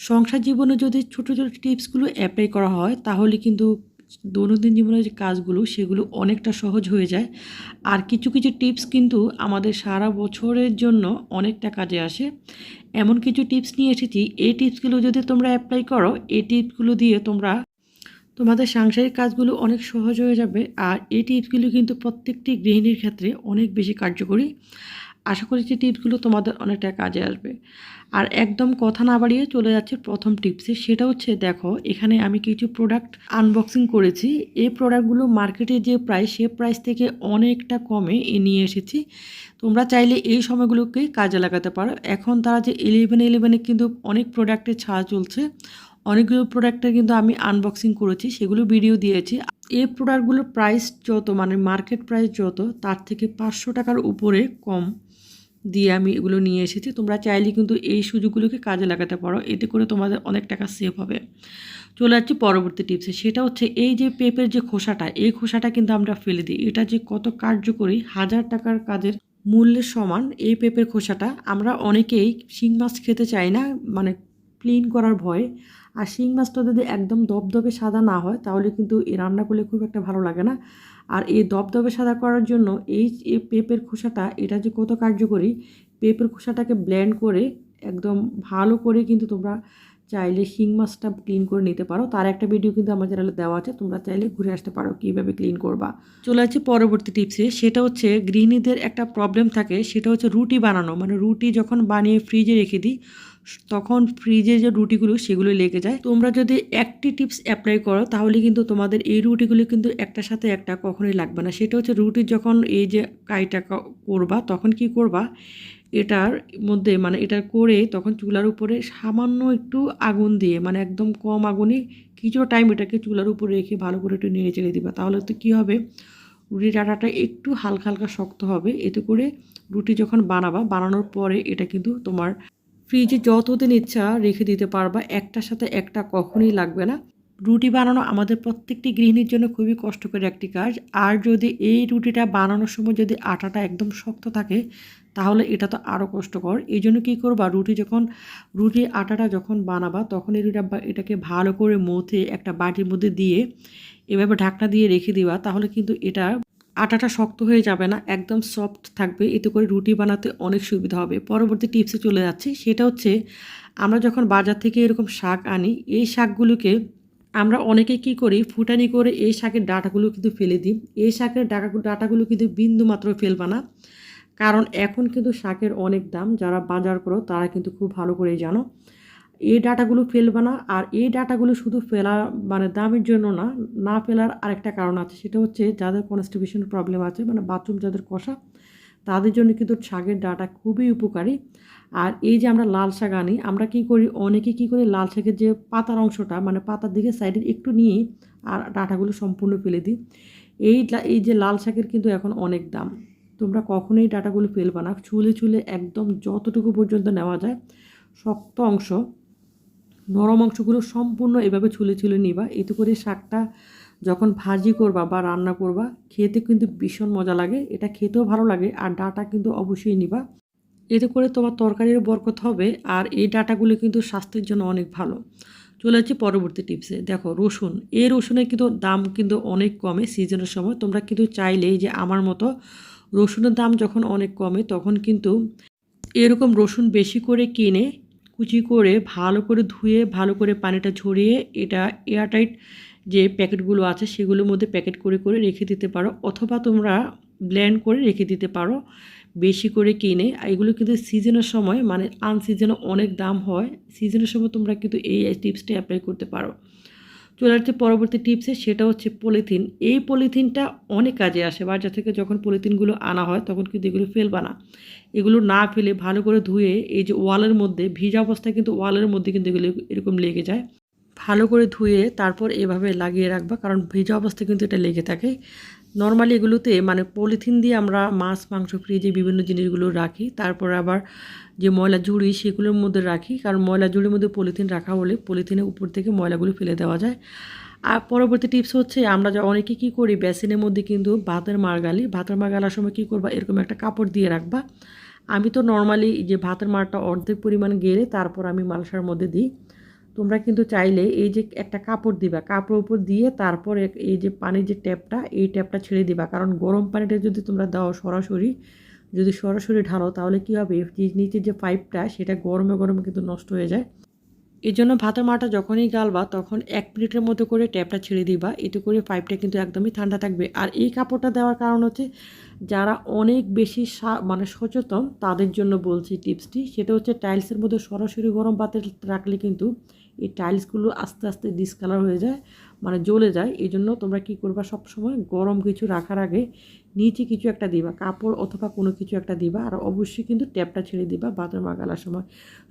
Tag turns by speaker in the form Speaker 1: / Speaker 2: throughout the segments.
Speaker 1: সংসার জীবনে যদি ছোটো ছোটো টিপসগুলো অ্যাপ্লাই করা হয়, তাহলে কিন্তু দৈনন্দিন জীবনের যে কাজগুলো, সেগুলো অনেকটা সহজ হয়ে যায়। আর কিছু কিছু টিপস কিন্তু আমাদের সারা বছরের জন্য অনেকটা কাজে আসে। এমন কিছু টিপস নিয়ে এসেছি, এই টিপসগুলো যদি তোমরা অ্যাপ্লাই করো, এই টিপসগুলো দিয়ে তোমরা তোমাদের সাংসারিক কাজগুলো অনেক সহজ হয়ে যাবে। আর এই টিপসগুলো কিন্তু প্রত্যেকটি গৃহিণীর ক্ষেত্রে অনেক বেশি কার্যকরী। আশা করি যে টিপসগুলো তোমাদের অনেকটা কাজে আসবে। আর একদম কথা না বাড়িয়ে চলে যাচ্ছে প্রথম টিপসে, সেটা হচ্ছে দেখো, এখানে আমি কিছু প্রোডাক্ট আনবক্সিং করেছি। এই প্রোডাক্টগুলো মার্কেটে যে প্রাইস সে প্রাইস থেকে অনেকটা কমে এ নিয়ে এসেছি। তোমরা চাইলে এই সময়গুলোকে কাজে লাগাতে পারো। এখন তারা যে ইলেভেন ইলেভেনে কিন্তু অনেক প্রোডাক্টের ছাড় চলছে। অনেকগুলো প্রোডাক্টের কিন্তু আমি আনবক্সিং করেছি, সেগুলো ভিডিও দিয়েছি। এই প্রোডাক্টগুলোর প্রাইস যত মানে মার্কেট প্রাইস যত, তার থেকে পাঁচশো টাকার উপরে কম দিয়ে আমি এগুলো নিয়ে এসেছি। তোমরা চাইলে কিন্তু এই সুযোগগুলোকে কাজে লাগাতে পারো, এতে করে তোমাদের অনেক টাকা সেভ হবে। চলে যাচ্ছি পরবর্তী টিপসে সেটা হচ্ছে এই যে পেঁপের যে খোসাটা, এই খোসাটা কিন্তু আমরা ফেলে দিই। এটা যে কত কার্যকরী, হাজার টাকার কাজের মূল্যের সমান এই পেঁপের খোসাটা। আমরা অনেকেই শিং মাছ খেতে চাই না মানে ক্লিন করার ভয়ে আর শিং মাছটা যদি একদম দবদবে সাদা না হয়, তাহলে কিন্তু এই রান্না করলে খুব একটা ভালো লাগে না। আর এই দবদবে সাদা করার জন্য এই পেঁপের খোসাটা, এটা যে কত কার্যকরী, পেঁপের খোসাটাকে ব্লেন্ড করে একদম ভালো করে কিন্তু তোমরা চাইলে শিং মাছটা ক্লিন করে নিতে পারো। তার একটা ভিডিও কিন্তু আমার চ্যানেলে দেওয়া আছে, তোমরা চাইলে ঘুরে আসতে পারো কীভাবে ক্লিন করবা। চলে যাচ্ছে পরবর্তী টিপসে সেটা হচ্ছে গৃহিণীদের একটা প্রবলেম থাকে, সেটা হচ্ছে রুটি বানানো। মানে রুটি যখন বানিয়ে ফ্রিজে রেখে দিই তখন ফ্রিজে যে রুটিগুলো সেগুলো লেগে যায়। তোমরা যদি একটি টিপস অ্যাপ্লাই করো, তাহলে কিন্তু তোমাদের এই রুটিগুলো কিন্তু একটার সাথে একটা কখনোই লাগবে না। সেটা হচ্ছে রুটি যখন এই যে কাইটা করবা, তখন কি করবা, এটার মধ্যে মানে এটা করে তখন চুলার উপরে সামান্য একটু আগুন দিয়ে মানে একদম কম আগুনে কিছুটা টাইম এটাকে চুলার উপরে রেখে ভালো করে একটু নেড়ে চেড়ে দিবা। তাহলে তো কী হবে, রুটির আটাটা একটু হালকা হালকা শক্ত হবে। এতে করে রুটি যখন বানাবা, বানানোর পরে এটা কিন্তু তোমার ফ্রিজে যতদিন ইচ্ছা রেখে দিতে পারবা, একটার সাথে একটা কখনই লাগবে না। রুটি বানানো আমাদের প্রত্যেকটি গৃহিণীর জন্য খুবই কষ্টকর একটি কাজ। আর যদি এই রুটিটা বানানোর সময় যদি আটাটা একদম শক্ত থাকে, তাহলে এটা তো আরও কষ্টকর। এই জন্য কী করবা, রুটি যখন রুটি আটাটা যখন বানাবা, তখন এই রুটিটা এটাকে ভালো করে মথে একটা বাটির মধ্যে দিয়ে, এভাবে ঢাকনা দিয়ে রেখে দিবা, তাহলে কিন্তু এটা আটাটা শক্ত হয়ে যাবে না, একদম সফট থাকবে। এতে করে রুটি বানাতে অনেক সুবিধা হবে। পরবর্তী টিপসে চলে যাচ্ছি। সেটা হচ্ছে, আমরা যখন বাজার থেকে এরকম শাক আনি, এই শাকগুলোকে আমরা অনেকে কি করি, ফুটানি করে এই শাকের ডাটাগুলো কিন্তু ফেলে দিই। এই শাকের ডাটা, ডাটাগুলো কিন্তু বিন্দু মাত্র ফেলবা না। কারণ এখন কিন্তু শাকের অনেক দাম। যারা বাজার করো, তারা কিন্তু খুব ভালো করেই জানো। এই ডাটাগুলো ফেলবে না, আর এই ডাটাগুলো শুধু ফেলা মানে দামের জন্য না না ফেলার আরেকটা কারণ আছে। সেটা হচ্ছে যাদের কনস্টিবিউশন প্রবলেম আছে মানে বাথরুম যাদের কষা, তাদের জন্য কিন্তু শাকের ডাটা খুবই উপকারী। আর এই যে আমরা লাল শাক আনি, আমরা কি করি, অনেকে কি করি লাল শাকের যে পাতার অংশটা মানে পাতার দিকে সাইডে একটু নিয়ে আর ডাটাগুলো সম্পূর্ণ ফেলে দিই। এই এই যে লাল শাকের কিন্তু এখন অনেক দাম। তোমরা কখনোই ডাটাগুলো ফেলবা না। চুলে চুলে একদম যতটুকু পর্যন্ত নেওয়া যায়, শক্ত অংশ। নরম অংশগুলো সম্পূর্ণ এভাবে ছুলে ছুলে নিবা। এতে করে শাকটা যখন ভাজি করবা বা রান্না করবা, খেতে কিন্তু ভীষণ মজা লাগে। এটা খেতেও ভালো লাগে আর ডাটা কিন্তু অবশ্যই নিবা। এতে করে তোমার তরকারির বরকত হবে আর এই ডাটাগুলো কিন্তু স্বাস্থ্যের জন্য অনেক ভালো। চলে যাচ্ছি পরবর্তী টিপসে দেখো, রসুন। এই রসুনের কিন্তু দাম কিন্তু অনেক কমে সিজনের সময়। তোমরা কিন্তু চাইলেই যে আমার মতো রসুনের দাম যখন অনেক কমে, তখন কিন্তু এরকম রসুন বেশি করে কিনে কুচি করে ভালো করে ধুয়ে, ভালো করে পানিটা ঝরিয়ে এটা এয়ারটাইট যে প্যাকেটগুলো আছে সেগুলোর মধ্যে প্যাকেট করে করে রেখে দিতে পারো। অথবা তোমরা ব্ল্যান্ড করে রেখে দিতে পারো বেশি করে কিনে। এগুলো কিন্তু সিজনের সময় মানে আনসিজনে অনেক দাম হয়, সিজনের সময় তোমরা কিন্তু এই টিপসটা অ্যাপ্লাই করতে পারো। চলে আসছে পরবর্তী টিপসে সেটা হচ্ছে পলিথিন এই পলিথিনটা অনেক কাজে আসে। বাজার থেকে যখন পলিথিনগুলো আনা হয়, তখন কিন্তু এগুলো ফেলবে না। এগুলো না ফেলে ভালো করে ধুয়ে, এই যে ওয়ালের মধ্যে, ভিজা অবস্থায় কিন্তু ওয়ালের মধ্যে কিন্তু এগুলো এরকম লেগে যায়। ভালো করে ধুয়ে তারপর এভাবে লাগিয়ে রাখবা, কারণ ভিজা অবস্থায় কিন্তু এটা লেগে থাকে। নর্মালি এগুলোতে মানে পলিথিন দিয়ে আমরা মাছ, মাংস ফ্রিজে বিভিন্ন জিনিসগুলো রাখি। তারপর আবার যে ময়লা ঝুড়ি সেগুলোর মধ্যে রাখি। কারণ ময়লা ঝুড়ির মধ্যে পলিথিন রাখা হলে পলিথিনের উপর থেকে ময়লাগুলো ফেলে দেওয়া যায়। আর পরবর্তী টিপস হচ্ছে আমরা যা অনেকে কী করি বেসিনের মধ্যে কিন্তু ভাতের মার গালি ভাতের মার গালার সময় কী করবা? এরকম একটা কাপড় দিয়ে রাখবা। আমি তো নর্মালি যে ভাতের মারটা অর্ধেক পরিমাণ গেলে তারপর আমি মালসার মধ্যে দিই। তোমরা কিন্তু চাইলে এই যে একটা কাপড় দিবা কাপড় উপর দিয়ে তারপর এই যে পানির যে ট্যাপটা, এই ট্যাপটা ছেড়ে দিবা। কারণ গরম পানিটা যদি তোমরা দাও সরাসরি, যদি সরাসরি ঢালো, তাহলে কী হবে? নিচের যে পাইপটা সেটা গরমে গরমে কিন্তু নষ্ট হয়ে যায়। এই জন্য ভাতের মাটা যখনই গালবা, তখন এক মিনিটের মতো করে ট্যাপটা ছেড়ে দিবা। এতে করে পাইপটা কিন্তু একদমই ঠান্ডা থাকবে। আর এই কাপড়টা দেওয়ার কারণ হচ্ছে, যারা অনেক বেশি মানে সচেতন, তাদের জন্য বলছি টিপসটি। সেটা হচ্ছে টাইলসের মধ্যে সরাসরি গরম পাতে রাখলে কিন্তু এই টাইলসগুলো আস্তে আস্তে ডিসকালার হয়ে যায় মানে জ্বলে যায়। এই জন্য তোমরা কী করবা সবসময় গরম কিছু রাখার আগে নিচে কিছু একটা দিবা, কাপড় অথবা কোনো কিছু একটা দিবা, আর অবশ্যই কিন্তু ট্যাপটা ছেড়ে দিবা ভাতের মা গালার সময়।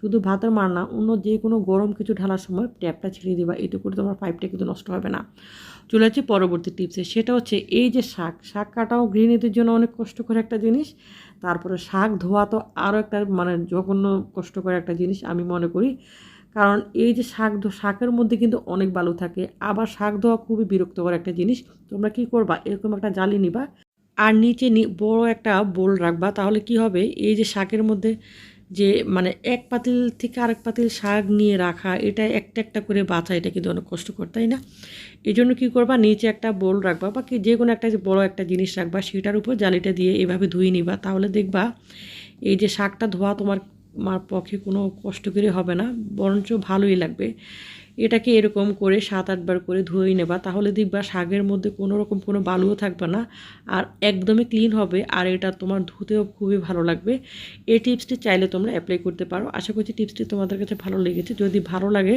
Speaker 1: শুধু ভাতের মার না, অন্য যে কোনো গরম কিছু ঢালার সময় ট্যাপটা ছেড়ে দিবা, এতে করে তোমার পাইপটা কিন্তু নষ্ট হবে না। চলে যাচ্ছি পরবর্তী টিপসে সেটা হচ্ছে এই যে শাক শাক কাটাও গৃহিণীদের জন্য অনেক কষ্টকর একটা জিনিস। তারপরে শাক ধোয়া তো আরও একটা মানে জঘন্য কষ্টকর একটা জিনিস আমি মনে করি। কারণ এই যে শাক শাকের মধ্যে কিন্তু অনেক বালু থাকে। আবার শাক ধোয়া খুবই বিরক্তকর একটা জিনিস। তোমরা কি করবা? এরকম একটা জালি নিবা আর নিচে বড় একটা বোল রাখবা, তাহলে কি হবে? এই যে শাকের মধ্যে যে মানে এক পাতিল থেকে আরেক পাতিল শাক নিয়ে রাখা, এটা একটা একটা করে বাছা, এটা কিন্তু অনেক কষ্টকর, তাই না? এই জন্য কী করবা? নিচে একটা বোল রাখবা, বা কি যে কোনো একটা যে বড় একটা জিনিস রাখবা, সেটার উপর জালিটা দিয়ে এভাবে ধুয়ে নিবা। তাহলে দেখবা, এই যে শাকটা ধোয়া তোমার আমার পক্ষে কোনো কষ্ট করে হবে না, বরঞ্চ ভালোই লাগবে। এটাকে এরকম করে সাত আটবার করে ধুয়ে নেবা, তাহলে দেখবা শাকের মধ্যে কোনো রকম কোনো বালুও থাকবে না আর একদমই ক্লিন হবে আর এটা তোমার ধুতেও খুবই ভালো লাগবে। এই টিপসটি চাইলে তোমরা অ্যাপ্লাই করতে পারো। আশা করছি টিপসটি তোমাদের কাছে ভালো লেগেছে। যদি ভালো লাগে,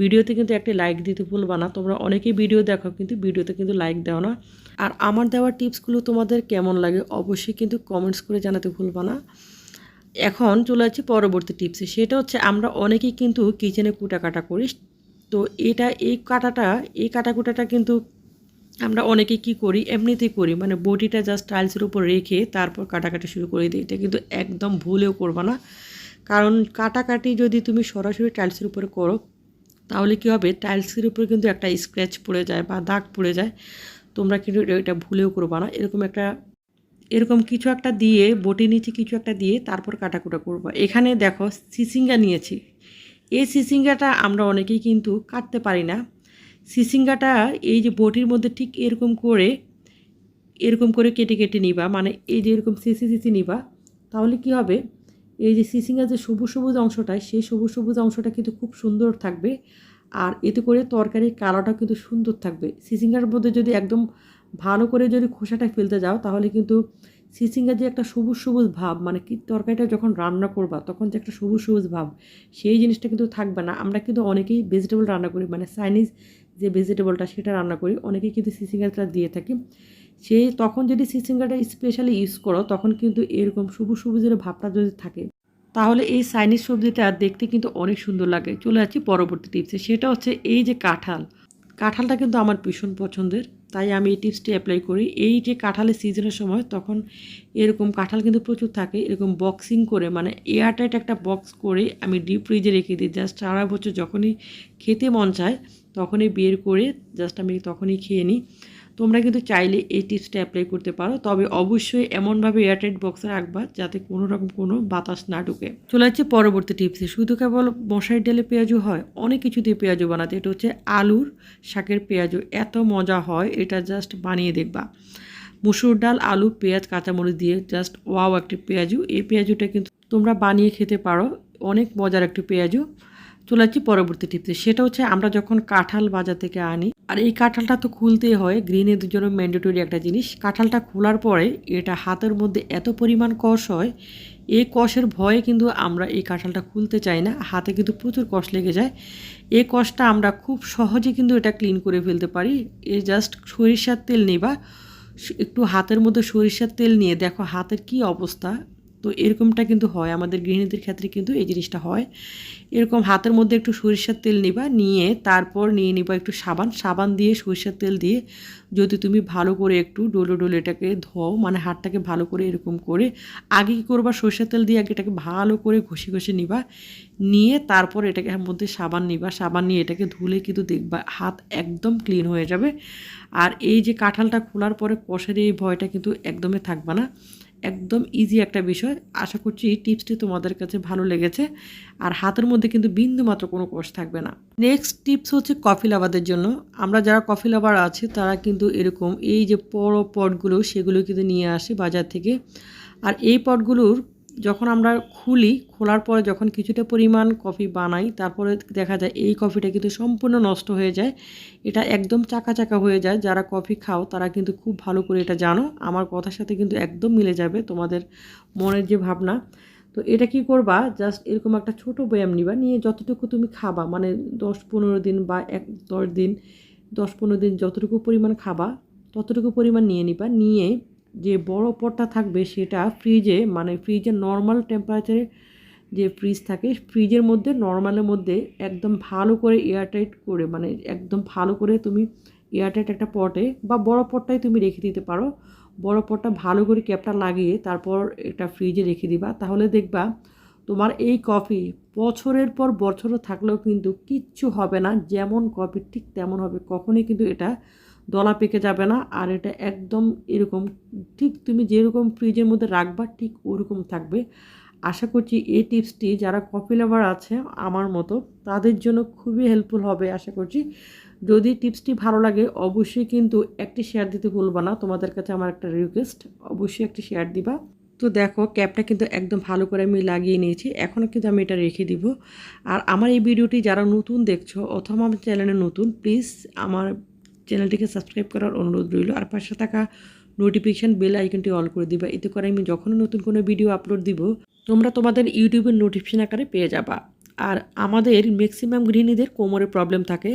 Speaker 1: ভিডিওতে কিন্তু একটি লাইক দিতে ভুলবা না। তোমরা অনেকেই ভিডিও দেখো, কিন্তু ভিডিওতে কিন্তু লাইক দাও না। আর আমার দেওয়া টিপসগুলো তোমাদের কেমন লাগে অবশ্যই কিন্তু কমেন্টস করে জানাতে ভুলবা না। এখন চলে যাচ্ছি পরবর্তী টিপসে। সেটা হচ্ছে আমরা অনেকেই কিন্তু কিচেনে কুটাকাটা করি। তো এটা, এই কাটাটা, এই কাটাকুটাটা কিন্তু আমরা অনেকে কি করি, এমনিতেই করি। মানে বটিটা জাস্ট টাইলসের উপর রেখে তারপর কাটাকাটি শুরু করে দিই। এটা কিন্তু একদম ভুলেও করবা না। কারণ কাটাকাটি যদি তুমি সরাসরি টাইলসের উপরে করো, তাহলে কি হবে? টাইলসের উপরে কিন্তু একটা স্ক্র্যাচ পড়ে যায় বা দাগ পড়ে যায়। তোমরা কিন্তু এটা ভুলেও করবা না। এরকম একটা, এরকম কিছু একটা দিয়ে বটি নিচে কিছু একটা দিয়ে তারপর কাটাকুটা করব। এখানে দেখো, সিসিঙ্গা নিয়েছি। এই সিসিঙ্গাটা আমরা অনেকেই কিন্তু কাটতে পারি না। সিসিঙ্গাটা এই যে বটির মধ্যে ঠিক এরকম করে এরকম করে কেটে কেটে নিবা মানে এই যে এরকম সিসি সিসি নিবা, তাহলে কি হবে? এই যে সিসিঙ্গার যে সবুজ সবুজ অংশটা, সেই সবুজ সবুজ অংশটা কিন্তু খুব সুন্দর থাকবে। আর এতে করে তরকারির কালারটা কিন্তু সুন্দর থাকবে। সিসিঙ্গার মধ্যে যদি একদম ভালো করে যদি খোসাটা ফেলতে যাও, তাহলে কিন্তু সিসিঙ্গার যে একটা সবুজ সবুজ ভাব মানে কি তরকারিটা যখন রান্না করবা, তখন যে একটা সবুজ সবুজ ভাব, সেই জিনিসটা কিন্তু থাকবে না। আমরা কিন্তু অনেকেই ভেজিটেবল রান্না করি মানে চাইনিজ যে ভেজিটেবলটা সেটা রান্না করি, অনেকেই কিন্তু সিসিঙ্গারটা দিয়ে থাকি। সেই তখন যদি সিসিঙ্গারটা স্পেশালি ইউজ করো, তখন কিন্তু এরকম সবুজ সবুজের ভাবটা যদি থাকে, তাহলে এই চাইনিজ সবজিটা দেখতে কিন্তু অনেক সুন্দর লাগে। চলে যাচ্ছি পরবর্তী টিপসে সেটা হচ্ছে এই যে কাঁঠাল। কাঁঠালটা কিন্তু আমার ভীষণ পছন্দের, তাই আমি এই টিপসটি অ্যাপ্লাই করি। এই যে কাঁঠালের সিজনের সময় তখন এরকম কাঁঠাল কিন্তু প্রচুর থাকে, এরকম বক্সিং করে মানে এয়ারটাইট একটা বক্স করে আমি ডিপ ফ্রিজে রেখে দিই। জাস্ট সারা বছর যখনই খেতে মন চায়, তখনই বের করে জাস্ট আমি তখনই খেয়ে নিই। তোমরা কিন্তু চাইলে এই টিপসটা অ্যাপ্লাই করতে পারো। তবে অবশ্যই এমনভাবে এয়ারটাইট বক্সে রাখবা যাতে কোনো রকম কোনো বাতাস না ঢুকে। চলে যাচ্ছে পরবর্তী টিপসে শুধু কেবল মশারি ডালে পেঁয়াজু হয়, অনেক কিছু দিয়ে পেঁয়াজু বানাতে। এটা হচ্ছে আলুর শাকের পেঁয়াজু এত মজা হয়, এটা জাস্ট বানিয়ে দেখবা। মুসুর ডাল, আলু, পেঁয়াজ, কাঁচামরিচ দিয়ে জাস্ট ওয়াও একটি পেঁয়াজু এই পেঁয়াজুটা কিন্তু তোমরা বানিয়ে খেতে পারো। অনেক মজার একটি পেঁয়াজু চলে যাচ্ছি পরবর্তী টিপসে সেটা হচ্ছে আমরা যখন কাঁঠাল বাজার থেকে আনি, আর এই কাঁঠালটা তো খুলতেই হয় গৃহিণীদের জন্য ম্যান্ডেটরি একটা জিনিস। কাঁঠালটা খোলার পরে এটা হাতের মধ্যে এত পরিমাণ কষ হয় এই কষের ভয়ে কিন্তু আমরা এই কাঁঠালটা খুলতে চাই না, হাতে কিন্তু প্রচুর কষ লেগে যায়। এই কষটা আমরা খুব সহজে কিন্তু এটা ক্লিন করে ফেলতে পারি। এ জাস্ট সরিষার তেল নিবা, একটু হাতের মধ্যে সরিষার তেল নিয়ে দেখো হাতের কি অবস্থা। তো এরকমটা কিন্তু হয়। আমাদের গৃহিণীদের ক্ষেত্রে কিন্তু এই জিনিসটা হয়। এরকম হাতের মধ্যে একটু সরিষার তেল নিবা, নিয়ে তারপর নিয়ে নিবা একটু সাবান। সাবান দিয়ে, সরিষার তেল দিয়ে যদি তুমি ভালো করে একটু ডোলো ডোলে এটাকে ধোও মানে হাতটাকে ভালো করে এরকম করে আগে কী করবা? সরিষার তেল দিয়ে আগে এটাকে ভালো করে ঘষে ঘষে নিবা। নিয়ে তারপর এটাকে মধ্যে সাবান নিবা। সাবান নিয়ে এটাকে ধুলে কিন্তু দেখবা হাত একদম ক্লিন হয়ে যাবে। আর এই যে কাঁঠালটা খোলার পরে কষের এই ভয়টা কিন্তু একদমই থাকবে না। একদম ইজি একটা বিষয়। আশা করছি এই টিপসটি তোমাদের কাছে ভালো লেগেছে। আর হাতের মধ্যে কিন্তু বিন্দু মাত্র কোনো কোর্স থাকবে না। নেক্সট টিপস হচ্ছে কফি লাভারদের জন্য। আমরা যারা কফি লাভার আছে, তারা কিন্তু এরকম এই যে বড় পটগুলো, সেগুলো কিন্তু নিয়ে আসে বাজার থেকে। আর এই পটগুলোর যখন আমরা খুলি, খোলার পরে যখন কিছুটা পরিমাণ কফি বানাই, তারপরে দেখা যায় এই কফিটা কিন্তু সম্পূর্ণ নষ্ট হয়ে যায়। এটা একদম চাকা চাকা হয়ে যায়। যারা কফি খাও, তারা কিন্তু খুব ভালো করে এটা জানো। আমার কথার সাথে কিন্তু একদম মিলে যাবে তোমাদের মনের যে ভাবনা। তো এটা কি করবা? জাস্ট এরকম একটা ছোট ব্যায়াম নিবা। নিয়ে যতটুকু তুমি খাবা মানে দশ পনেরো দিন বা এক, দশ দিন, দশ পনেরো দিন যতটুকু পরিমাণ খাবা, ততটুকু পরিমাণ নিয়ে নিবা। নিয়ে যে বড় পটটা থাকবে সেটা ফ্রিজে মানে ফ্রিজের নর্মাল টেম্পারেচারে যে ফ্রিজ থাকে ফ্রিজের মধ্যে নর্মালের মধ্যে একদম ভালো করে এয়ারটাইট করে মানে একদম ভালো করে তুমি এয়ারটাইট একটা পটে বা বড় পটটাই তুমি রেখে দিতে পারো। বড় পটটা ভালো করে ক্যাপটা লাগিয়ে তারপর এটা ফ্রিজে রেখে দিবা। তাহলে দেখবা তোমার এই কফি বছরের পর বছরও থাকলেও কিন্তু কিচ্ছু হবে না, যেমন কফি ঠিক তেমন হবে। কখনোই কিন্তু এটা দলা পেকে যাবে না, আর এটা একদম এরকম, ঠিক তুমি যেরকম ফ্রিজের মধ্যে রাখবা, ঠিক ওরকম থাকবে। আশা করছি এই টিপসটি যারা কফি লাভার আছে, আমার মতো, তাদের জন্য খুবই হেল্পফুল হবে, আশা করছি। যদি টিপসটি ভালো লাগে, অবশ্যই কিন্তু একটি শেয়ার দিতে ভুলবা না, তোমাদের কাছে আমার একটা রিকোয়েস্ট অবশ্যই একটি শেয়ার দিবা। তো দেখো ক্যাপটা কিন্তু একদম ভালো করে আমি লাগিয়ে নিয়েছি, এখনও কিন্তু আমি এটা রেখে দিব। আর আমার এই ভিডিওটি যারা নতুন দেখছ, অথবা আমার চ্যানেলে নতুন প্লিজ আমার চ্যানেলটিকে সাবস্ক্রাইব করার অনুরোধ রইল। আর পাশে থাকা নোটিফিকেশান বেল আইকনটি অল করে দিবা। এতে করে আমি যখনই নতুন কোনো ভিডিও আপলোড দিব, তোমরা তোমাদের ইউটিউবের নোটিফিকেশান আকারে পেয়ে যাবা। আর আমাদের ম্যাক্সিমাম গৃহিণীদের কোমরে প্রবলেম থাকে।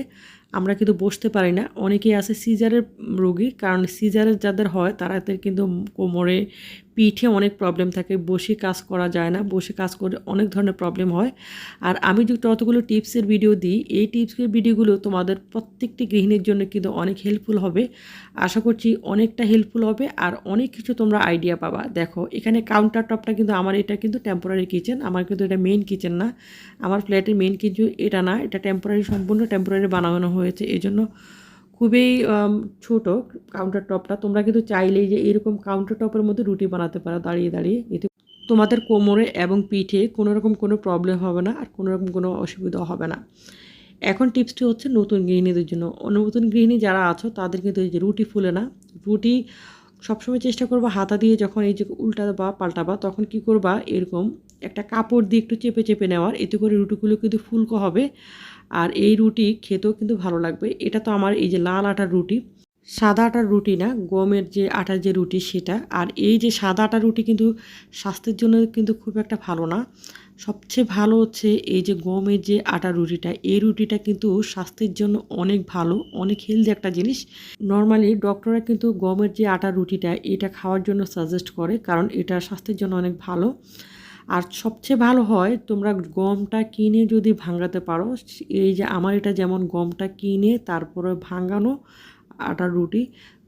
Speaker 1: আমরা কিন্তু বসতে পারি না। অনেকেই আছে সিজারের রোগী। কারণ সিজারের যাদের হয়, তারা কিন্তু কোমরে পিঠে অনেক প্রবলেম থাকে, বসে কাজ করা যায় না, বসে কাজ করে অনেক ধরনের প্রবলেম হয়। আর আমি যে যতগুলো টিপসের ভিডিও দিই, এই টিপসের ভিডিওগুলো তোমাদের প্রত্যেকটি গৃহিণীর জন্য কিন্তু অনেক হেল্পফুল হবে। আশা করছি অনেকটা হেল্পফুল হবে আর অনেক কিছু তোমরা আইডিয়া পাবা। দেখো, এখানে কাউন্টার টপটা কিন্তু আমার, এটা কিন্তু টেম্পোরারি কিচেন আমার কিন্তু এটা মেইন কিচেন না। আমার ফ্ল্যাটের মেইন কিচেন এটা না, এটা টেম্পোরারি সম্পূর্ণ টেম্পোরারি বানানো হয়েছে। এই জন্য খুবই ছোট কাউন্টার টপটা তোমরা কিন্তু চাইলেই যে এরকম কাউন্টার টপের মধ্যে রুটি বানাতে পারো, দাঁড়িয়ে দাঁড়িয়ে। এতে তোমাদের কোমরে এবং পিঠে কোনো রকম কোনো প্রবলেম হবে না আর কোনো রকম কোনো অসুবিধা হবে না। এখন টিপসটি হচ্ছে নতুন গৃহিণীদের জন্য। নতুন গৃহিণী যারা আছো, তাদের কিন্তু এই যে রুটি ফুলে না। রুটি সবসময় চেষ্টা করবা হাতা দিয়ে যখন এই যে উল্টা বা পাল্টাবা, তখন কি করবা? এরকম একটা কাপড় দিয়ে একটু চেপে চেপে নেওয়ার। এতে করে রুটিগুলো কিন্তু ফুলকো হবে। আর এই রুটি খেতেও কিন্তু ভালো লাগবে। এটা তো আমার এই যে লাল আটার রুটি। সাদা আটার রুটি না, গমের যে আটার যে রুটি সেটা। আর এই যে সাদা আটার রুটি কিন্তু স্বাস্থ্যের জন্য কিন্তু খুব একটা ভালো না। সবচেয়ে ভালো হচ্ছে এই যে গমের যে আটা রুটিটা। এই রুটিটা কিন্তু স্বাস্থ্যের জন্য অনেক ভালো, অনেক হেলদি একটা জিনিস। নর্মালি ডক্টররা কিন্তু গমের যে আটা রুটিটা, এটা খাওয়ার জন্য সাজেস্ট করে। কারণ এটা স্বাস্থ্যের জন্য অনেক ভালো। আর সবচেয়ে ভালো হয় তোমরা গমটা কিনে যদি ভাঙাতে পারো, এই যে আমার এটা যেমন গমটা কিনে তারপরে ভাঙানো আটার রুটি,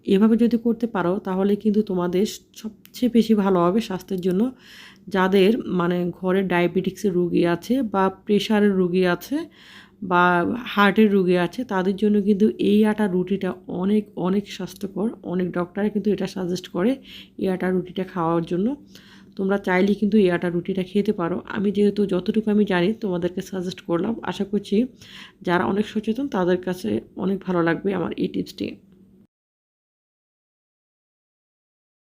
Speaker 1: এভাবে যদি করতে পারো তাহলে কিন্তু তোমাদের সবচেয়ে বেশি ভালো হবে স্বাস্থ্যের জন্য। যাদের মানে ঘরে ডায়াবেটিক্সের রুগী আছে বা প্রেশারের রুগী আছে বা হার্টের রুগী আছে, তাদের জন্য কিন্তু এই আটা রুটিটা অনেক অনেক স্বাস্থ্যকর। অনেক ডক্টরে কিন্তু এটা সাজেস্ট করে এই আটা রুটিটা খাওয়ার জন্য। তোমরা চাইলে কিন্তু এই আটা রুটিটা খেতে পারো। আমি যেহেতু যতটুকু আমি জানি তোমাদেরকে সাজেস্ট করলাম, আশা করছি যারা অনেক সচেতন তাদের কাছে অনেক ভালো লাগবে আমার এই টিপসটি